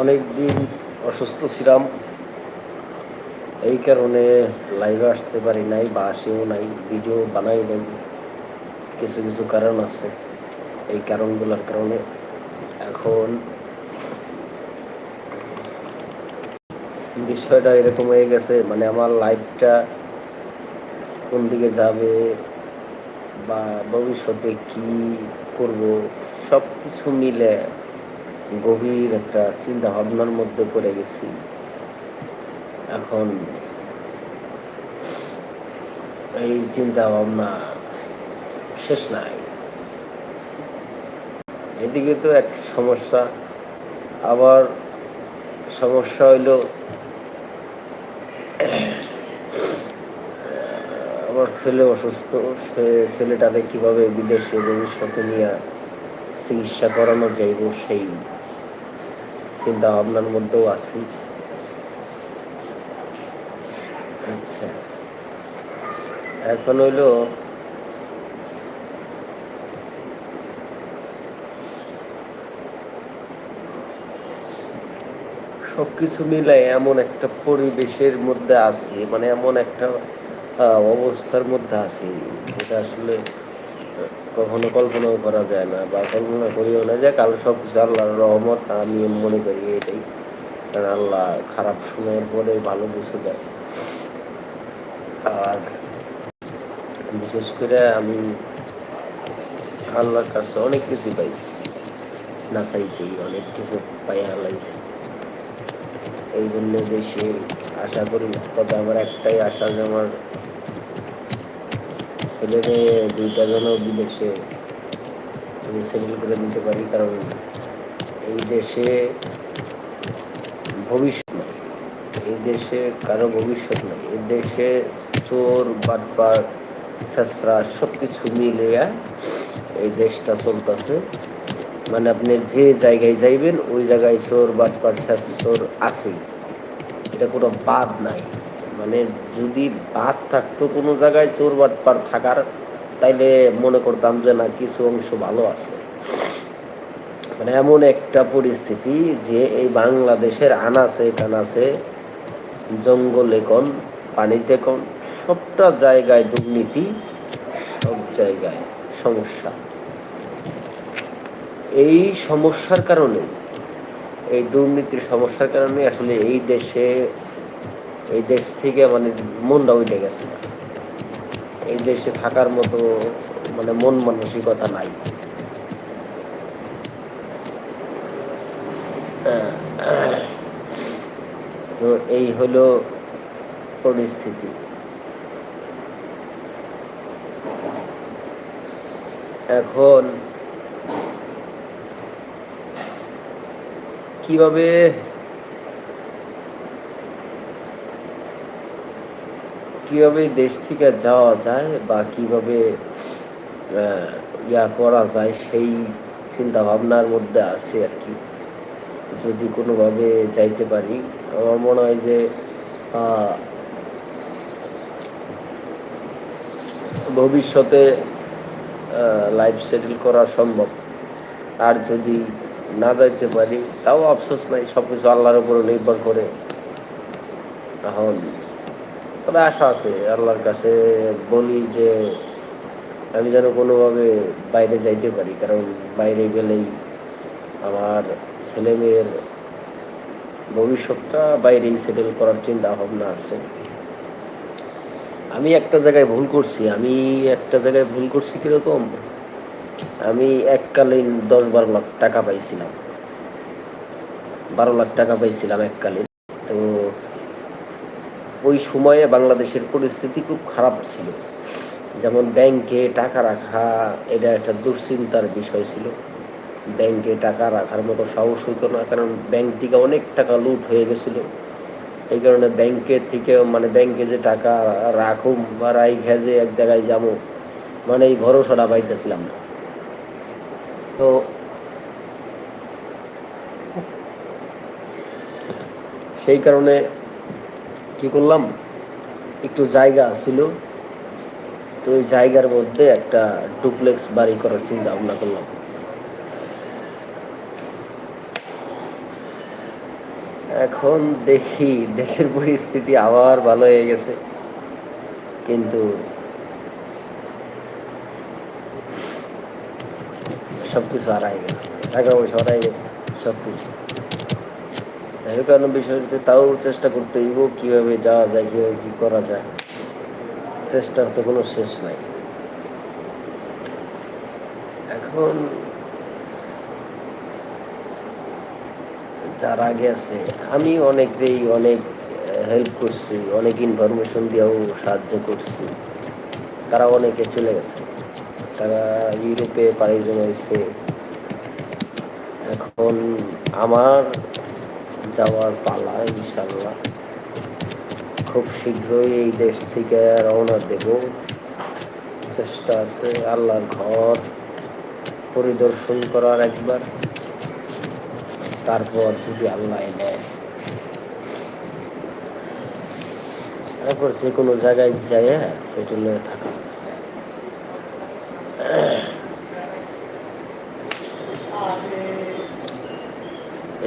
অনেক দিন অসুস্থ ছিলাম। এই কারণে লাইভে আসতে পারি নাই, বা আসেও নাই ভিডিও বানাই নাই। কিছু কিছু কারণ আছে। এই কারণগুলোর কারণে এখন বিষয়টা এরকম হয়ে গেছে মানে আমার লাইফটা কোন দিকে যাবে, বা ভবিষ্যতে কি করব সব কিছু মিলে গভীর একটা চিন্তা ভাবনার মধ্যে পড়ে গেছি। এখন এই চিন্তা ভাবনা শেষ নাই। এদিকে তো এক সমস্যা, আবার সমস্যা হইল, আমার ছেলে অসুস্থ, সে ছেলেটাকে কীভাবে বিদেশে ভবিষ্যতে নিয়ে চিকিৎসা করানো যাইব সেই চিন্তা ভাবনার মধ্যেও আছি। আচ্ছা। এখন হইল সবকিছু মিলাই এমন একটা পরিবেশের মধ্যে আছি মানে এমন একটা অবস্থার মধ্যে আছি, যেটা আসলে কখনো কল্পনাও করা যায় না বা কল্পনা করিও না যে কাল সব কিছু আল্লাহর রহমত, আমি মনে করি এটাই। কারণ আল্লাহ খারাপ সময়ের পরে ভালো কিছু দেয়। আর বিশেষ করে আমি আল্লাহর কাছে অনেক কিছু পাইছি। না চাইতেই অনেক কিছু পাই হালাইছি এই জন্য দেশে আশা করি না। তবে আমার একটাই আশা যে আমার ছেলে মেয়ে দুইটা যেন বিদেশে আমি সেটেল করে দিতে পারি, কারণ এই দেশে ভবিষ্যৎ নাই। এই দেশে কারও ভবিষ্যৎ নাই। এই দেশে চোর বাটপার ছেসরা সব কিছু মিলিয়া এই দেশটা চলতেছে। মানে আপনি যে জায়গায় যাইবেন, ওই জায়গায় চোর বাটপার চোর আছে এটা কোনো বাদ নাই। মানে যদি বাদ থাকতো কোনো জায়গায় চোর বাটপার থাকার, তাইলে মনে করতাম যে না, কিছু অংশ ভালো আছে। মানে এমন একটা পরিস্থিতি যে এই বাংলাদেশের আনাচে কানাচে জঙ্গলে কোন, পানিতে কোন, সবটা জায়গায় দুর্নীতি, সব জায়গায় সমস্যা। এই সমস্যার কারণে, এই দুর্নীতির সমস্যার কারণে আসলে এই দেশে এই দেশ থেকে মানে মনটা উঠে গেছে। এই দেশে থাকার মতো মানে মন মানসিকতা নাই। তো এই হলো পরিস্থিতি। এখন কীভাবে কীভাবে দেশ থেকে যাওয়া যায় বা কীভাবে ইয়া করা যায় সেই চিন্তা ভাবনার মধ্যে আছে আর কি। যদি কোনোভাবে যাইতে পারি, আমার মনে হয় যে ভবিষ্যতে লাইফ সেটেল করা সম্ভব। আর যদি না যাইতে পারি, তাও আফসোস নাই সব কিছু আল্লাহর উপরে নির্ভর করে। এখন তবে আশা আছে, আল্লাহর কাছে বলি যে আমি যেন কোনোভাবে বাইরে যাইতে পারি, কারণ বাইরে গেলেই আমার ছেলে মেয়ের ভবিষ্যৎটা বাইরেই সেটেল করার চিন্তা ভাবনা আছে। আমি একটা জায়গায় ভুল করছি, আমি একটা জায়গায় ভুল করছি কীরকম? আমি এককালীন দশ বারো লাখ টাকা পাইছিলাম। বারো লাখ টাকা পাইছিলাম এককালীন, তো ওই সময়ে বাংলাদেশের পরিস্থিতি খুব খারাপ ছিল। যেমন ব্যাংকে টাকা রাখা এটা একটা দুশ্চিন্তার বিষয় ছিল। ব্যাংকে টাকা রাখার মতো সাহস হইতো না কারণ ব্যাংক থেকে অনেক টাকা লুট হয়ে গেছিল। এই কারণে ব্যাংকে থেকে মানে ব্যাংকে যে টাকা রাখুম বা রাইখা যে এক জায়গায় যাব মানে এই ভরসাটা পাইতেছিলাম না। তো সেই কারণে কি করলাম? একটু জায়গা ছিল। তো ওই জায়গার মধ্যে একটা ডুপ্লেক্স বাড়ি করার চিন্তা ভাবনা করলাম। এখন দেখি দেশের পরিস্থিতি আবার ভালো হয়ে গেছে। কিন্তু সব কিছু হারাই গেছে। টাকা পয়সা হারাই গেছে সব কিছু যাই বিষয় হচ্ছে, তাও চেষ্টা করতে হইব, কীভাবে যাওয়া যায়, কীভাবে কী করা যায়। চেষ্টার তো কোনো শেষ নাই। এখন যারা আগে আছে, আমি অনেকেই অনেক হেল্প করছি, অনেক ইনফরমেশন দিয়েও সাহায্য করছি। তারা অনেকে চলে গেছে। তারা ইউরোপে পাড়ি জমাইছে। এখন আমার যাওয়ার পালা, ইনশাল্লাহ। খুব শীঘ্রই এই দেশ থেকে রওনা দেব। চেষ্টা আছে আল্লাহর ঘর পরিদর্শন করার একবার। তারপর যদি আল্লাহ নেয় তারপর যে কোনো জায়গায় যাই সেটেল থাকা।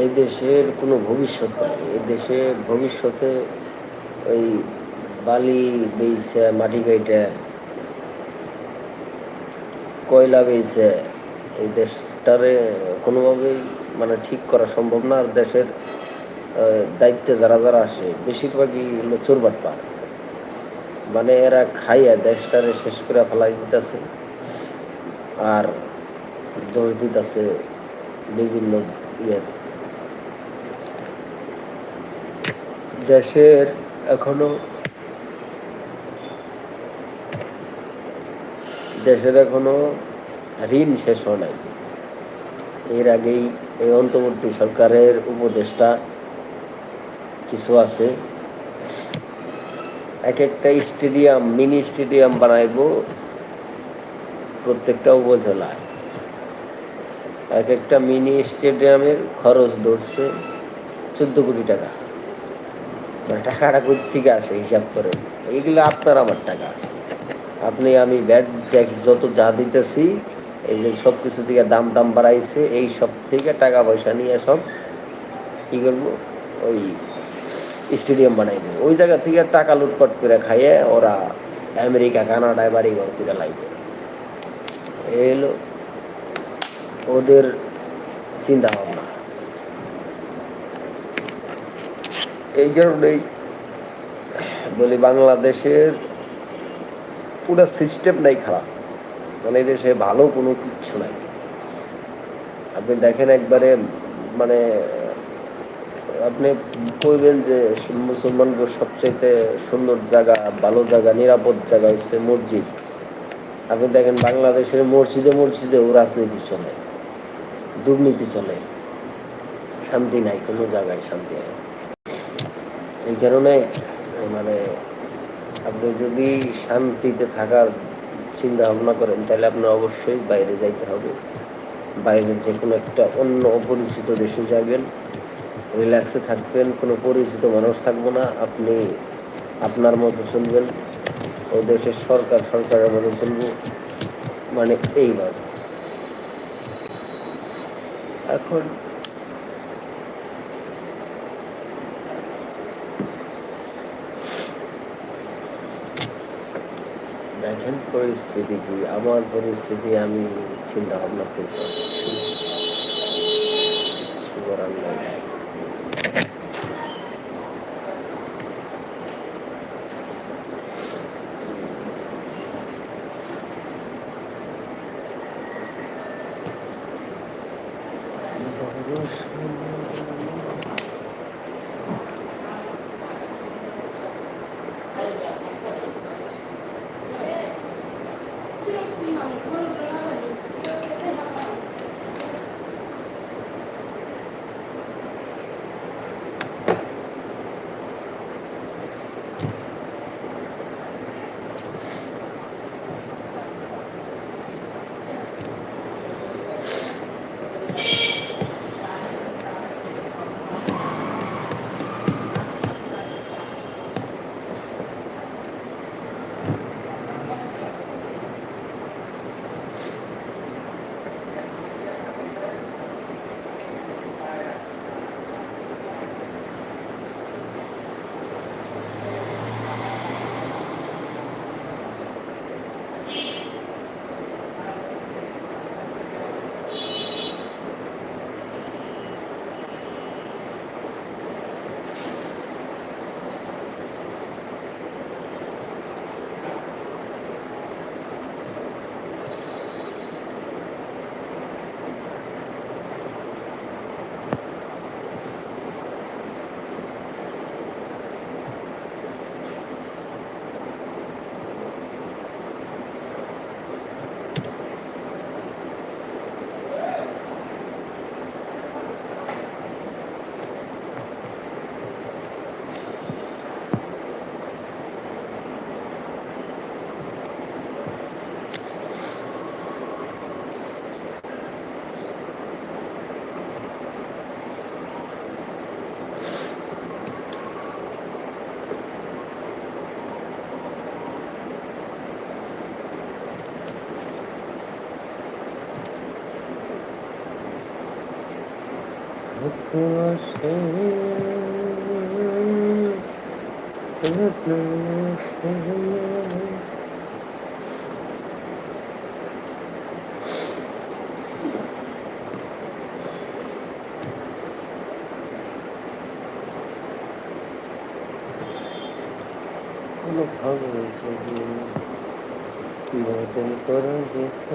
এই দেশের কোনো ভবিষ্যৎ নাই। এই দেশে ভবিষ্যতে ওই বালি বেইছে, মাটি গাইটা কয়লা বেইছে, এই দেশটারে কোনোভাবেই মানে ঠিক করা সম্ভব না। আর দেশের দায়িত্বে যারা যারা আসে, বেশিরভাগই হলো চোরবাট পার মানে এরা খাইয়া দেশটারে শেষ করে ফেলাই দিতেছে। আর দোষ দিতেছে বিভিন্ন ইয়ের দেশের এখনও দেশের এখনও ঋণ শেষ হয় নাই। এর আগেই এই অন্তর্বর্তী সরকারের উপদেষ্টা কিছু আছে। এক একটা স্টেডিয়াম, মিনি স্টেডিয়াম বানাইব প্রত্যেকটা উপজেলায়। এক একটা মিনি স্টেডিয়ামের খরচ ধরছে চোদ্দ কোটি টাকা। মানে টাকাটা কোথ থেকে আসে হিসাব করে? এইগুলো আপনার আমার টাকা। আপনি আমি ব্যাড ট্যাক্স যত যা দিতেছি, এই যে সব কিছু থেকে দাম টাম বাড়াইছে, এই সব থেকে টাকা পয়সা নিয়ে সব কী করব? ওই স্টেডিয়াম বানাই দেবো। ওই জায়গা থেকে টাকা লুটপাট করে খাইয়ে ওরা আমেরিকা, কানাডায় বাড়ি ঘর করে লাগবে এই ওদের চিন্তা ভাবনা এই কারণেই বলি বাংলাদেশের পুরো সিস্টেমটাই খারাপ। মানে দেশে ভালো কোনো কিচ্ছু নাই। আপনি দেখেন একবারে মানে আপনি কইবেন যে মুসলমানদের সবচেয়ে সুন্দর জায়গা, ভালো জায়গা, নিরাপদ জায়গা হচ্ছে মসজিদ। আপনি দেখেন বাংলাদেশের মসজিদে মসজিদেও রাজনীতি চলে, দুর্নীতি চলে। শান্তি নাই, কোনো জায়গায় শান্তি নেই। এই কারণে মানে আপনি যদি শান্তিতে থাকার চিন্তা ভাবনা করেন, তাহলে আপনার অবশ্যই বাইরে যাইতে হবে। বাইরের যে কোনো একটা অন্য অপরিচিত দেশে যাবেন রিল্যাক্সে থাকবেন, কোনো পরিচিত মানুষ থাকব না, আপনি আপনার মতো চলবেন ওই দেশের সরকার সরকারের মতো চলবো মানে এইভাবে। এখন দেখেন পরিস্থিতি কি? আমার পরিস্থিতি আমি চিন্তা ভাবনা করতে কিছু যদি বদল করা যেত